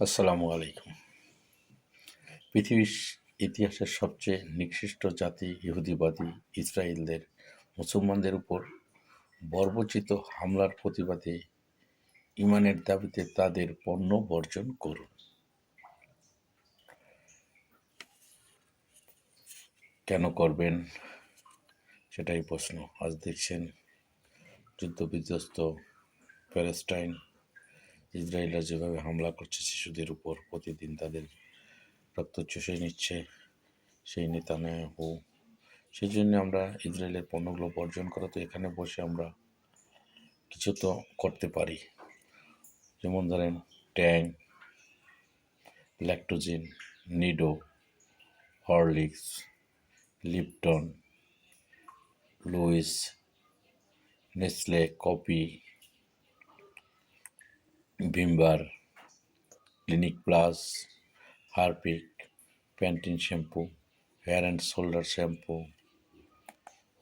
আসসালামু আলাইকুম। পৃথিবীর ইতিহাসের সবচেয়ে নিকৃষ্ট জাতি ইহুদিবাদী ইসরায়েলদের মুসলমানদের উপর বর্বচিত হামলার প্রতিবাদে ইমানের দাবিতে তাদের পণ্য বর্জন করুন। কেন করবেন? সেটাই প্রশ্ন। আজ দেখছেন যুদ্ধবিধ্বস্ত প্যালেস্টাইন ইসরায়েলরা যেভাবে হামলা করছে শিশুদের উপর, প্রতিদিন তাদের রক্ত চষে নিচ্ছে সেই নেতানিয়াহু সেই জন্য আমরা ইসরায়েলের পণ্যগুলো বর্জন করা তো এখানে বসে আমরা কিছু তো করতে পারি। যেমন ধরেন, Tang, Lactogen, Nido, Horlicks, Lipton, Lewis, Nestle, coffee Vim bar clinic plus Harpic Pantene shampoo hair and shoulders shampoo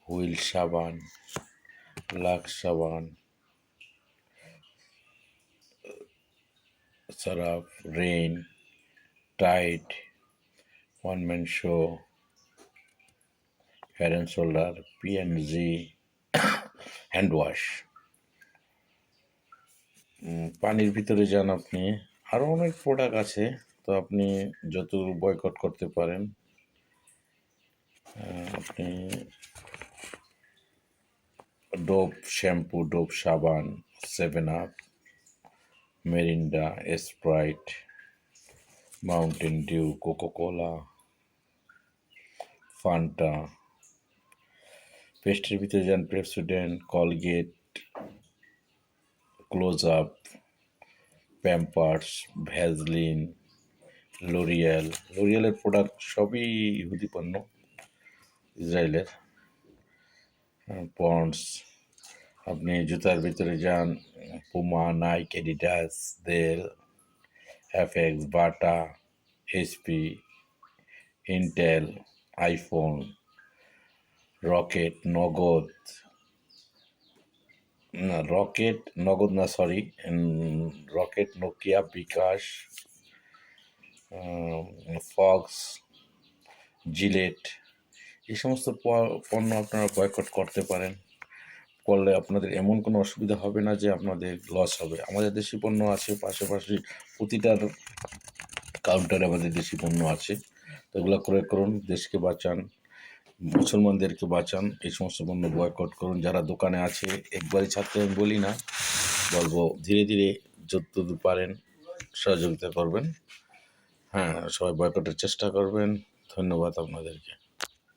Wheel सबान Lux सबान Surf Rin Tide one man show hair and shoulders P and G hand wash পানির ভিতরে যান আপনি। আরও অনেক product আছে, তো আপনি যত বয়কট করতে পারেন আপনি ডোপ শ্যাম্পু ডোপ সাবান seven up Mirinda Sprite Mountain Dew coco cola Fanta পেস্টের ভিতরে যান President Colgate close up Pampers Vaseline L'Oreal লোরিয়ালের product সবই ইহুদি পণ্য, ইসরায়েলের। পন্ডস আপনি জুতার ভিতরে যান Puma Nike Adidas Dell FX Bata HP Intel iPhone rocket Nagad rocket, Nagad না sorry rocket, Nokia, bKash Fox, Gillette, এই সমস্ত পণ্য আপনারা বয়কট করতে পারেন। করলে আপনাদের এমন কোনো অসুবিধা হবে না যে আপনাদের লস হবে। আমাদের দেশি পণ্য আছে, পাশাপাশি প্রতিটার কাউন্টারে আমাদের দেশি পণ্য আছে। তো এগুলো ক্রয় করুন, দেশকে বাঁচান। মুসলমানদেরকে বাঁচান, এই সমস্ত পণ্য বয়কট করুন। যারা দোকানে আছে, একবারই ছাড়তে আমি বলি না, বলব ধীরে ধীরে যতদূর পারেন সহযোগিতা করবেন। হ্যাঁ সবাই বয়কটের চেষ্টা করবেন। ধন্যবাদ আপনাদেরকে।